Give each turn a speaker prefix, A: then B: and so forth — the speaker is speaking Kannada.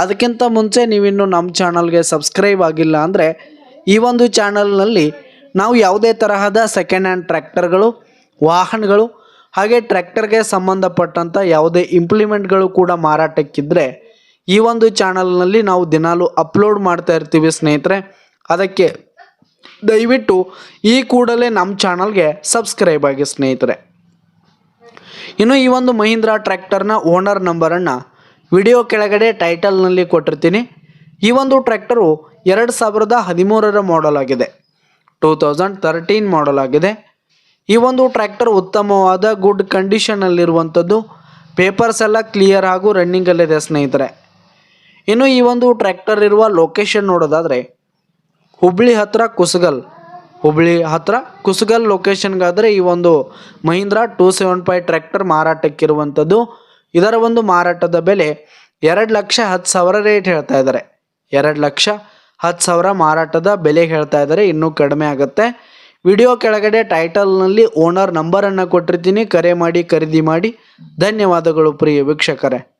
A: ಅದಕ್ಕಿಂತ ಮುಂಚೆ ನೀವಿನ್ನು ನಮ್ಮ ಚಾನಲ್ಗೆ ಸಬ್ಸ್ಕ್ರೈಬ್ ಆಗಿಲ್ಲ ಅಂದರೆ ಈ ಒಂದು ಚಾನಲ್ನಲ್ಲಿ ನಾವು ಯಾವುದೇ ತರಹದ ಸೆಕೆಂಡ್ ಹ್ಯಾಂಡ್ ಟ್ರ್ಯಾಕ್ಟರ್ಗಳು ವಾಹನಗಳು, ಹಾಗೆ ಟ್ರ್ಯಾಕ್ಟರ್ಗೆ ಸಂಬಂಧಪಟ್ಟಂಥ ಯಾವುದೇ ಇಂಪ್ಲಿಮೆಂಟ್ಗಳು ಕೂಡ ಮಾರಾಟಕ್ಕಿದ್ದರೆ ಈ ಒಂದು ಚಾನಲ್ನಲ್ಲಿ ನಾವು ದಿನಾಲು ಅಪ್ಲೋಡ್ ಮಾಡ್ತಾ ಇರ್ತೀವಿ ಸ್ನೇಹಿತರೆ. ಅದಕ್ಕೆ ದಯವಿಟ್ಟು ಈ ಕೂಡಲೇ ನಮ್ಮ ಚಾನಲ್ಗೆ ಸಬ್ಸ್ಕ್ರೈಬ್ ಆಗಿ ಸ್ನೇಹಿತರೆ. ಇನ್ನು ಈ ಒಂದು ಮಹೀಂದ್ರಾ ಟ್ರ್ಯಾಕ್ಟರ್ನ ಓನರ್ ನಂಬರನ್ನು ವಿಡಿಯೋ ಕೆಳಗಡೆ ಟೈಟಲ್ನಲ್ಲಿ ಕೊಟ್ಟಿರ್ತೀನಿ. ಈ ಒಂದು ಟ್ರ್ಯಾಕ್ಟರು ಎರಡು ಸಾವಿರದ ಹದಿಮೂರರ ಮಾಡಲ್ ಆಗಿದೆ. ಟೂ ತೌಸಂಡ್ ತರ್ಟೀನ್ ಮಾಡಲ್ ಆಗಿದೆ. ಈ ಒಂದು ಟ್ರ್ಯಾಕ್ಟರ್ ಉತ್ತಮವಾದ ಗುಡ್ ಕಂಡೀಷನಲ್ಲಿರುವಂಥದ್ದು ಪೇಪರ್ಸ್ ಎಲ್ಲ ಕ್ಲಿಯರ್ ಹಾಗೂ ರನ್ನಿಂಗಲ್ಲಿದೆ ಸ್ನೇಹಿತರೆ. ಇನ್ನು ಈ ಒಂದು ಟ್ರ್ಯಾಕ್ಟರ್ ಇರುವ ಲೊಕೇಶನ್ ನೋಡೋದಾದರೆ, ಹುಬ್ಳಿ ಹತ್ರ ಕುಸಗಲ್, ಹುಬ್ಳಿ ಹತ್ರ ಕುಸಗಲ್ ಲೊಕೇಶನ್ಗಾದರೆ ಈ ಒಂದು Mahindra two seven five tractor ಮಾರಾಟಕ್ಕಿರುವಂಥದ್ದು. ಇದರ ಒಂದು ಮಾರಾಟದ ಬೆಲೆ ಎರಡು ಲಕ್ಷ ಹತ್ತು ಸಾವಿರ ರೇಟ್ ಹೇಳ್ತಾ ಇದ್ದಾರೆ. ಎರಡು ಲಕ್ಷ ಹತ್ತು ಸಾವಿರ ಮಾರಾಟದ ಬೆಲೆ ಹೇಳ್ತಾ ಇದ್ದಾರೆ. ಇನ್ನೂ ಕಡಿಮೆ ಆಗುತ್ತೆ. ವಿಡಿಯೋ ಕೆಳಗಡೆ ಟೈಟಲ್ನಲ್ಲಿ ಓನರ್ ನಂಬರನ್ನು ಕೊಟ್ಟಿರ್ತೀನಿ. ಕರೆ ಮಾಡಿ, ಖರೀದಿ ಮಾಡಿ. ಧನ್ಯವಾದಗಳು ಪ್ರಿಯ ವೀಕ್ಷಕರೇ.